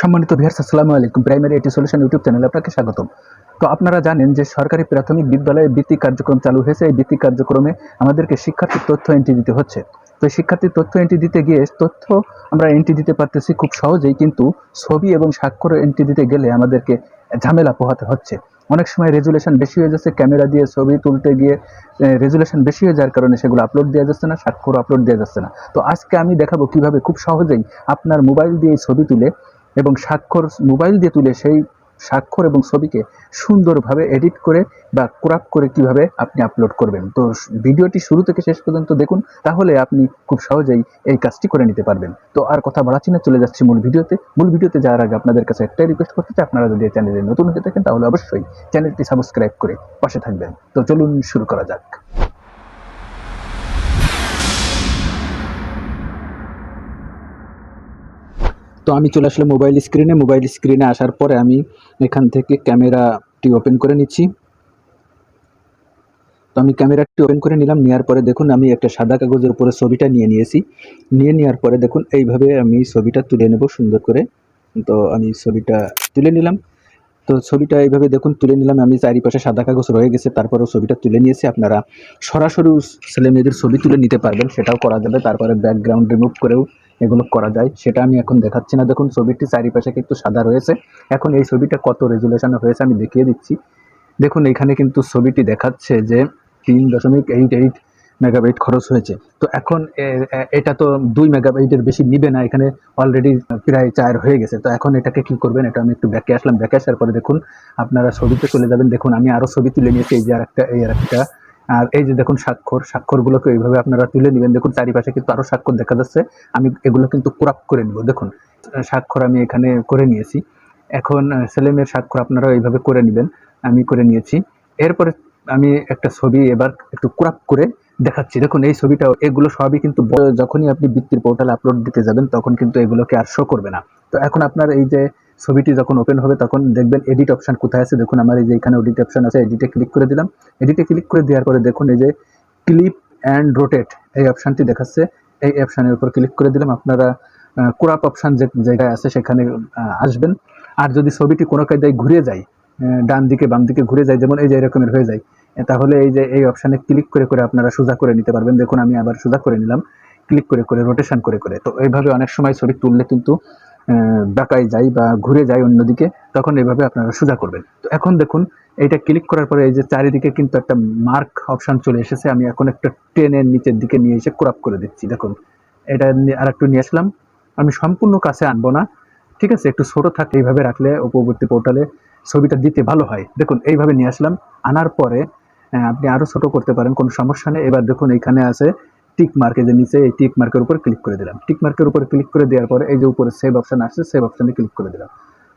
সম্মানিত ভিয়ার্স আসসালামু আলাইকুম। প্রাইমারি এটি সলিউশন ইউটিউব চ্যানেলে আপনাকে স্বাগতম। তো আপনারা জানেন যে সরকারি প্রাথমিক বিদ্যালয়ে বৃত্তি কার্যক্রম চালু হয়েছে। এই বৃত্তি কার্যক্রমে আমাদেরকে শিক্ষার্থীর তথ্য এন্ট্রি দিতে হচ্ছে। তো শিক্ষার্থীর তথ্য এন্ট্রি দিতে গিয়ে তথ্য আমরা এন্ট্রি দিতে পারতেছি খুব সহজেই, কিন্তু ছবি এবং স্বাক্ষর এন্ট্রি দিতে গেলে আমাদেরকে ঝামেলা পোহাতে হচ্ছে। অনেক সময় রেজুলেশন বেশি হয়ে যাচ্ছে, ক্যামেরা দিয়ে ছবি তুলতে গিয়ে রেজুলেশন বেশি হয়ে যাওয়ার কারণে সেগুলো আপলোড দেওয়া যাচ্ছে না, স্বাক্ষর আপলোড দেওয়া যাচ্ছে না। তো আজকে আমি দেখাবো কীভাবে খুব সহজেই আপনার মোবাইল দিয়ে ছবি তুলে এবং স্বাক্ষর মোবাইল দিয়ে তুলে সেই স্বাক্ষর এবং ছবিকে সুন্দরভাবে এডিট করে বা ক্রাপ করে কীভাবে আপনি আপলোড করবেন। তো ভিডিওটি শুরু থেকে শেষ পর্যন্ত দেখুন, তাহলে আপনি খুব সহজেই এই কাজটি করে নিতে পারবেন। তো আর কথা বাড়াচ্ছি না, চলে যাচ্ছি মূল ভিডিওতে। মূল ভিডিওতে যাওয়ার আগে আপনাদের কাছে একটাই রিকোয়েস্ট করতে চাই, আপনারা যদি চ্যানেলে নতুন হয়ে থাকেন, তাহলে অবশ্যই চ্যানেলটি সাবস্ক্রাইব করে পাশে থাকবেন। তো চলুন শুরু করা যাক। তো আমি চলে আসলাম মোবাইল স্ক্রিনে মোবাইল স্ক্রিনে আসার পরে আমি এখান থেকে ক্যামেরাটি ওপেন করে নিচ্ছি। তো আমি ক্যামেরাটি ওপেন করে নিলাম নেওয়ার পরে দেখুন আমি একটা সাদা কাগজের উপরে ছবিটা নিয়ে নিয়েছি। নিয়ে নেওয়ার পরে দেখুন এইভাবে আমি ছবিটা তুলে নেব সুন্দর করে। তো আমি ছবিটা তুলে নিলাম। তো ছবিটা এইভাবে দেখুন তুলে নিলাম, আমি চারিপাশে সাদা কাগজ রয়ে গেছে, তারপরেও ছবিটা তুলে নিয়েছি। আপনারা সরাসরি ছেলে মেয়েদের ছবি তুলে নিতে পারবেন, সেটাও করা যাবে। তারপরে ব্যাকগ্রাউন্ড রিমুভ করেও এগুলো করা যায়, সেটা আমি এখন দেখাচ্ছি না। দেখুন, ছবিটি চারিপাশে কিন্তু সাদা রয়েছে। এখন এই ছবিটা কত রেজুলেশনে হয়েছে আমি দেখিয়ে দিচ্ছি। দেখুন, এখানে কিন্তু ছবিটি দেখাচ্ছে যে তিন দশমিক এইট এইট মেগাবাইট খরচ হয়েছে। তো এখন এটা তো দুই মেগাবাইটের বেশি নিবে না, এখানে অলরেডি প্রায় চার হয়ে গেছে। তো এখন এটাকে কি করবেন, এটা আমি একটু ব্যাকে আসলাম। ব্যাকে আসার পরে দেখুন, আপনারা ছবিতে চলে যাবেন। দেখুন, আমি আরও ছবি তুলে নিয়েছি, এই যে আর একটা এই আর একটা আর এই যে দেখুন স্বাক্ষর, স্বাক্ষরগুলোকে এইভাবে আপনারা তুলে নেবেন। দেখুন, চারিপাশে কিন্তু আরও স্বাক্ষর দেখা যাচ্ছে। আমি এগুলো কিন্তু ক্রাপ করে নিব। দেখুন, স্বাক্ষর আমি এখানে করে নিয়েছি। এখন মেয়ের স্বাক্ষর আপনারা এইভাবে করে নেবেন। আমি করে নিয়েছি। এরপরে আমি একটা ছবি এবার একটু ক্রাপ করে দেখাচ্ছি। দেখুন, এই ছবিটা, এগুলো সবই কিন্তু যখনই আপনি বৃত্তির পোর্টালে আপলোড দিতে যাবেন, তখন কিন্তু এগুলোকে আর শো করবে না। তো এখন আপনার এই যে ছবিটি যখন ওপেন হবে, তখন দেখবেন এডিট অপশন কোথায় আছে। দেখুন, আমার এই যে এখানে এডিট অপশন আছে এডিটে ক্লিক করে দিলাম। এডিটে ক্লিক করে দেওয়ার পরে দেখুন, এই যে ক্লিপ অ্যান্ড রোটেট এই অপশানটি দেখাচ্ছে। এই অপশানের উপর ক্লিক করে দিলাম। আপনারা ক্রাপ অপশান যে জায়গায় আছে, সেখানে আসবেন। আর যদি ছবিটি কোনো কায়দায় ঘুরে যায় ডান দিকে, বাম দিকে ঘুরে যায়, যেমন এই যে এরকমের হয়ে যায় তাহলে এই যে এই অপশানে ক্লিক করে করে আপনারা সোজা করে নিতে পারবেন। দেখুন, আমি আবার সোজা করে নিলাম। ক্লিক করে করে রোটেশন করে করে। তো এইভাবে অনেক সময় ছবি তুললে কিন্তু বাঁকায় যাই বা ঘুরে যাই অন্যদিকে, তখন এইভাবে আপনারা সোজা করবেন। তো এখন দেখুন এটা ক্লিক করার পরে এই যে চারিদিকে কিন্তু একটা মার্ক অপশন চলে এসেছে। আমি এখন একটা ট্রেনের নিচের দিকে নিয়ে এসে ক্রপ করে দিচ্ছি। দেখুন, এটা আর একটু নিয়ে আসলাম। আমি সম্পূর্ণ কাছে আনব না। ঠিক আছে, একটু ছোট থাকে, এইভাবে রাখলে, উপবর্তী পোর্টালে ছবিটা দিতে ভালো হয়। দেখুন, এইভাবে নিয়ে আসলাম। আনার পরে আপনি আরও ছোট করতে পারেন, কোনো সমস্যা নেই। এবার দেখুন, এইখানে আছে টিক মার্কে যে নিচে এই টিক মার্কের উপর ক্লিক করে দিলাম। টিক মার্কের উপর ক্লিক করে দেওয়ার পরে এই যে উপরে সেভ অপশন আসছে সেভ অপশানে ক্লিক করে দিলাম।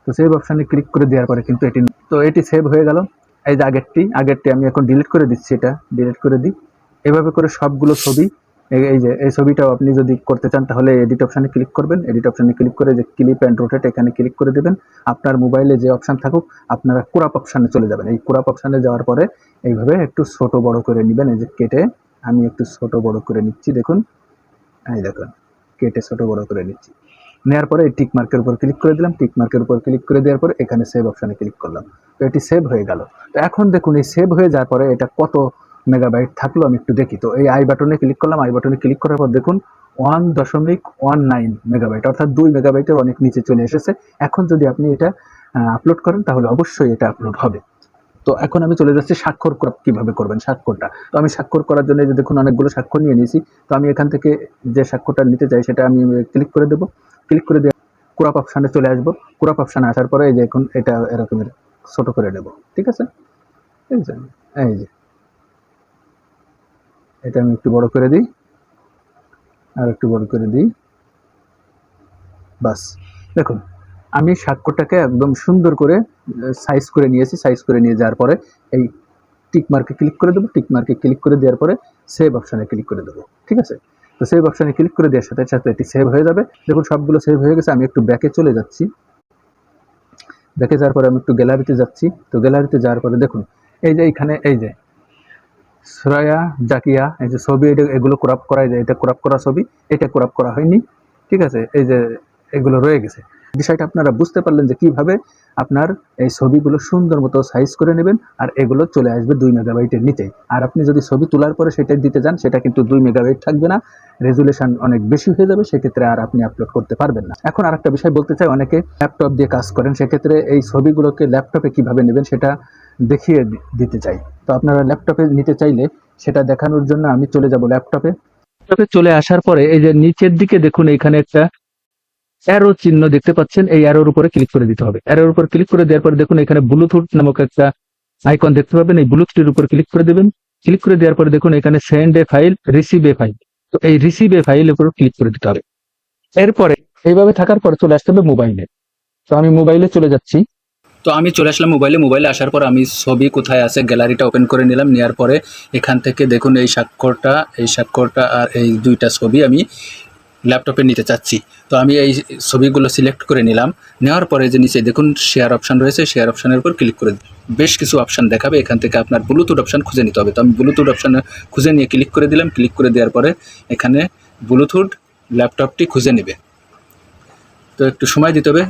তো সেভ অপশানে ক্লিক করে দেওয়ার পরে কিন্তু এটি তো এটি সেভ হয়ে গেল। এই যে আগেরটি আগেরটি আমি এখন ডিলিট করে দিচ্ছি এটা ডিলিট করে দিই। এভাবে করে সবগুলো ছবি, এই যে, এই ছবিটাও আপনি যদি করতে চান তাহলে এডিট অপশানে ক্লিক করবেন। এডিট অপশানে ক্লিক করে যে ক্লিপ অ্যান্ড রোটেট এখানে ক্লিক করে দেবেন। আপনার মোবাইলে যে অপশান থাকুক, আপনারা ক্রাপ অপশানে চলে যাবেন। এই ক্রাপ অপশানে যাওয়ার পরে এইভাবে একটু ছোট বড় করে নেবেন, এই যে কেটে আমি একটু ছোট বড় করে নিচ্ছি, দেখুন। এই দেখুন, কেটে ছোট বড় করে নিচ্ছি। নেওয়ার পরে এই টিক মার্কের উপর ক্লিক করে দিলাম। টিক মার্কের উপর ক্লিক করে দেওয়ার পরে এখানে সেভ অপশানে ক্লিক করলাম। তো এটি সেভ হয়ে গেল। তো এখন দেখুন, এই সেভ হয়ে যাওয়ার পরে এটা কত মেগাবাইট থাকল আমি একটু দেখি। তো এই আই বাটনে ক্লিক করলাম। আই বাটনে ক্লিক করার পর দেখুন ওয়ান দশমিক ওয়ান নাইন মেগাবাইট অর্থাৎ দুই মেগাবাইটের অনেক নিচে চলে এসেছে। এখন যদি আপনি এটা আপলোড করেন, তাহলে অবশ্যই এটা আপলোড হবে। তো এখন আমি চলে যাচ্ছি স্বাক্ষর কীভাবে করবেন স্বাক্ষরটা? তো আমি স্বাক্ষর করার জন্য যে দেখুন অনেকগুলো স্বাক্ষর নিয়ে নিয়েছি। তো আমি এখান থেকে যে স্বাক্ষরটা নিতে চাই সেটা আমি ক্লিক করে দেবো। ক্লিক করে দিয়ে ক্রাপ অপশানে চলে আসব। ক্রাপ অপশানে আসার পরে এই যে এখন এটা এরকমের ছোট করে নেব। ঠিক আছে? এই যে এই যে। এটা আমি একটু বড় করে দিই। আর একটু বড় করে দিই। বাস। দেখুন আমি স্বাক্ষরটাকে একদম সুন্দর করে সাইজ করে নিয়েছি সাইজ করে নিয়ে যাওয়ার পরে এই টিক মার্কে ক্লিক করে দেবো টিক মার্কে ক্লিক করে দেওয়ার পরে সেভ অপশানে ক্লিক করে দেবো, ঠিক আছে? তো সেভ অপশানে ক্লিক করে দেওয়ার সাথে সাথে এটি সেভ হয়ে যাবে। দেখুন সবগুলো সেভ হয়ে গেছে, আমি একটু ব্যাকে চলে যাচ্ছি। ব্যাকে যাওয়ার পরে আমি একটু গ্যালারিতে যাচ্ছি। তো গ্যালারিতে যাওয়ার পরে দেখুন, এই যে এইখানে, এই যে সুরায়া জাকিয়া, এই যে ছবি, এটা এগুলো ক্রপ করা এই যে এটা ক্রপ করা ছবি, এটা ক্রপ করা হয়নি, ঠিক আছে? এই যে এগুলো রয়ে গেছে। বিষয়টা আপনারা বুঝতে পারলেন যে কীভাবে আপনার এই ছবিগুলো সুন্দর মতো সাইজ করে নেবেন আর এগুলো চলে আসবে দুই মেগাবাইটের নিচে। আর আপনি যদি ছবি তোলার পরে সেটা দিতে যান, সেটা কিন্তু দুই মেগাবাইট থাকবে না। রেজুলেশন অনেক বেশি হয়ে যাবে, সেক্ষেত্রে আর আপনি আপলোড করতে পারবেন না। এখন আর একটা বিষয় বলতে চাই, অনেকে ল্যাপটপ দিয়ে কাজ করেন, সেক্ষেত্রে এই ছবিগুলোকে ল্যাপটপে কীভাবে নেবেন সেটা দেখিয়ে দিতে চাই। তো আপনারা ল্যাপটপে নিতে চাইলে সেটা দেখানোর জন্য আমি চলে যাব ল্যাপটপে ল্যাপটপে চলে আসার পরে এই যে নিচের দিকে দেখুন, এখানে একটা অ্যারো চিহ্ন দেখতে পাচ্ছেন, এই অ্যারোর উপরে ক্লিক করে দিতে হবে। অ্যারোর উপর ক্লিক করে দেওয়ার পরে দেখুন, এখানে ব্লুটুথ নামক একটা আইকন দেখতে পাবেন। এই ব্লুটুথের উপর ক্লিক করে দেবেন। ক্লিক করে দেওয়ার পরে দেখুন, এখানে send a file receive a file তো এই রিসিভ এ ফাইল উপর ক্লিক করে দিতে হবে। এরপরে এইভাবে থাকার পরে চলে আসতে হবে মোবাইলে তো আমি মোবাইলে চলে যাচ্ছি। তো আমি চলে আসলাম মোবাইলে মোবাইলে আসার পর আমি ছবি কোথায় আছে গ্যালারিটা ওপেন করে নিলাম। নেওয়ার পরে এখান থেকে দেখুন, এই স্বাক্ষরটা এই স্বাক্ষরটা আর এই দুইটা ছবি আমি ল্যাপটপে নিতে চাচ্ছি। তো আমি এই ছবিগুলো সিলেক্ট করে নিলাম। নেওয়ার পরে যে নিচে দেখুন শেয়ার অপশন রয়েছে শেয়ার অপশানের উপর ক্লিক করে বেশ কিছু অপশান দেখাবে। এখান থেকে আপনার ব্লুটুথ অপশান খুঁজে নিতে হবে। তো আমি ব্লুটুথ অপশান খুঁজে নিয়ে ক্লিক করে দিলাম। ক্লিক করে দেওয়ার পরে এখানে ব্লুটুথ ল্যাপটপটি খুঁজে নেবে। তো একটু সময় দিতে হবে।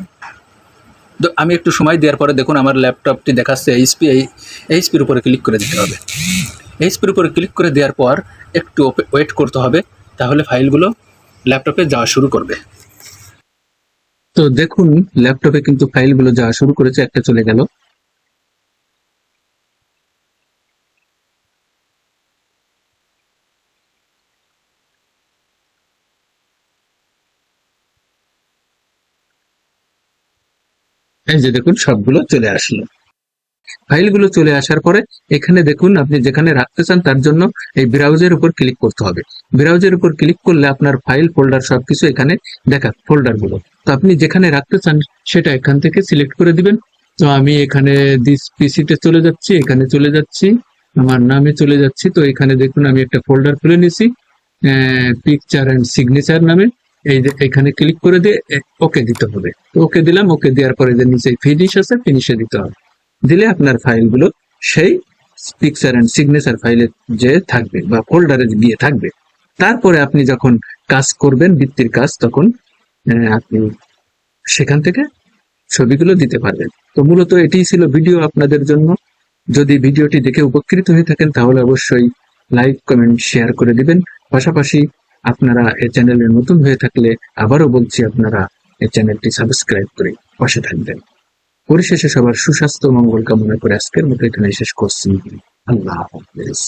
তো আমি একটু সময় দেওয়ার পরে দেখুন আমার ল্যাপটপটি দেখাচ্ছে এইচপি এই এইচপির উপরে ক্লিক করে দিতে হবে। এইচপির উপরে ক্লিক করে দেওয়ার পর একটু ওয়েট করতে হবে। তাহলে ফাইলগুলো ল্যাপটপে যাওয়া শুরু করবে। তো দেখুন, ল্যাপটপে কিন্তু ফাইলগুলো যাওয়া শুরু করেছে, একটা চলে গেল। এই যে দেখুন, সবগুলো চলে আসলো। ফাইলগুলো চলে আসার পরে এখানে দেখুন আপনি যেখানে রাখতে চান তার জন্য এই ব্রাউজের উপর ক্লিক করতে হবে। ব্রাউজের উপর ক্লিক করলে আপনার ফাইল ফোল্ডার সবকিছু এখানে দেখা ফোল্ডারগুলো তো আপনি যেখানে রাখতে চান সেটা এখান থেকে সিলেক্ট করে দিবেন। তো আমি এখানে দিস পিসিতে চলে যাচ্ছি, এখানে চলে যাচ্ছি, আমার নামে চলে যাচ্ছি। তো এখানে দেখুন আমি একটা ফোল্ডার খুলে নিয়েছি পিকচার অ্যান্ড সিগনেচার নামে। এই যে এখানে ক্লিক করে দিয়ে ওকে দিতে হবে। ওকে দিলাম ওকে দেওয়ার পরে যে নিচে ফিনিশ আছে ফিনিশে দিতে হবে। দিলে আপনার ফাইলগুলো সেই পিকচার অ্যান্ড সিগনেচার ফাইলে যে থাকবে বা ফোল্ডারে গিয়ে থাকবে। তারপরে আপনি যখন কাজ করবেন, বৃত্তির কাজ, তখন আপনি সেখান থেকে ছবিগুলো দিতে পারবেন। তো মূলত এটিই ছিল ভিডিও আপনাদের জন্য। যদি ভিডিওটি দেখে উপকৃত হয়ে থাকেন, তাহলে অবশ্যই লাইক কমেন্ট শেয়ার করে দিবেন। পাশাপাশি আপনারা এই চ্যানেলে নতুন হয়ে থাকলে আবারও বলছি, আপনারা এই চ্যানেলটি সাবস্ক্রাইব করে পাশে থাকবেন। পরিশেষে সবার সুস্বাস্থ্য মঙ্গল কামনা করে আজকের মতো এখানে শেষ করছি। আল্লাহ হাফেজ।